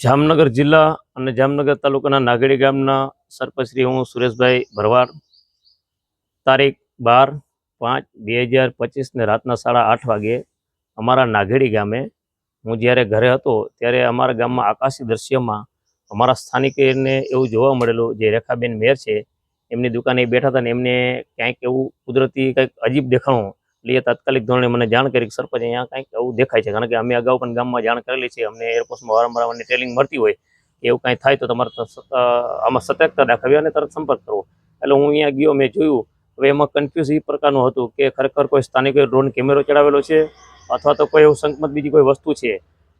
જામનગર જિલ્લા અને જામનગર તાલુકાના નાગડી ગામના સરપંચશ્રી હું સુરેશભાઈ ભરવાડ. તારીખ બાર પાંચ બે હજાર પચીસને રાતના સાડા આઠ વાગે અમારા નાગેડી ગામે હું જ્યારે ઘરે હતો ત્યારે અમારા ગામમાં આકાશી દ્રશ્યમાં અમારા સ્થાનિકને એવું જોવા મળેલું જે રેખાબેન મેર છે, એમની દુકાને બેઠા હતા ને એમને ક્યાંક એવું કુદરતી કંઈક અજીબ દેખાણું એટલે એ તાત્કાલિક ધોરણે મને જાણ કરી કે સરપંચ અહીંયા કાંઈક એવું દેખાય છે. કારણ કે અમે અગાઉ પણ ગામમાં જાણ કરેલી છે. અમને એરપોર્ટમાં વારંવાર અમને ટ્રેનિંગ મળતી હોય એવું કાંઈ થાય તો તમારે આમાં સતર્કતા દાખવી અને તરત સંપર્ક કરવો. એટલે હું અહીંયા ગયો, મેં જોયું. હવે એમાં કન્ફ્યુઝ એ પ્રકારનું હતું કે ખરેખર કોઈ સ્થાનિકોએ ડ્રોન કેમેરો ચડાવેલો છે અથવા તો કોઈ એવું સંકમત બીજી કોઈ વસ્તુ છે.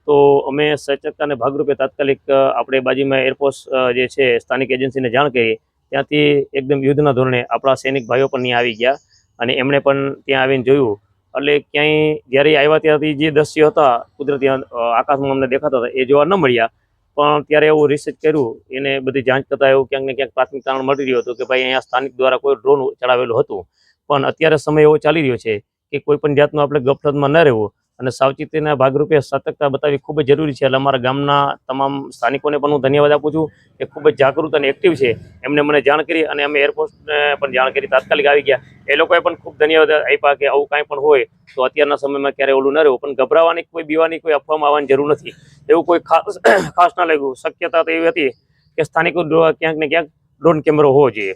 તો અમે સચેતતાને ભાગરૂપે તાત્કાલિક આપણે બાજુમાં એરપોર્ટ જે છે, સ્થાનિક એજન્સીને જાણ કરી. ત્યાંથી એકદમ યુદ્ધના ધોરણે આપણા સૈનિક ભાઈઓ પણ ત્યાં આવી ગયા. અને એમણે પણ ત્યાં આવીને જોયું. એટલે ક્યાંય જ્યારે આવ્યા ત્યાંથી જે દ્રશ્યો હતા, કુદરતી આકાશમાં અમને દેખાતા હતા, એ જોવા ન મળ્યા. પણ ત્યારે એવું રિસર્ચ કર્યું, એને બધી જાંચ કરતા એવું ક્યાંક ને ક્યાંક પ્રાથમિક તારણ મળી રહ્યું હતું કે ભાઈ અહીંયા સ્થાનિક દ્વારા કોઈ ડ્રોન ચડાવેલું હતું. પણ અત્યારે સમય એવો ચાલી રહ્યો છે કે કોઈ પણ જાતનું આપણે ગફલતમાં ન રહેવું. અને સાવચેતીના ભાગરૂપે સતર્કતા બતાવવી ખૂબ જ જરૂરી છે. એટલે અમારા ગામના તમામ સ્થાનિકોને પણ હું ધન્યવાદ આપું છું. કે ખૂબ જ જાગૃત અને એક્ટિવ છે. એમને મને જાણ કરી અને અમે એરપોર્ટને પણ જાણ કરી તાત્કાલિક આવી ગયા. એ લોકોએ પણ ખૂબ ધન્યવાદ આપ્યા કે આવું કાંઈ પણ હોય તો અત્યારના સમયમાં ક્યારેય ઓલું ન રહ્યું પણ ગભરાવાની કોઈ, બીવાની કોઈ અફવામાં આવવાની જરૂર નથી. એવું કોઈ ખાસ ખાસ ના લાગ્યું. શક્યતા તો એવી હતી કે સ્થાનિકો ક્યાંક ને ક્યાંક ડ્રોન કેમેરો હોવો જોઈએ.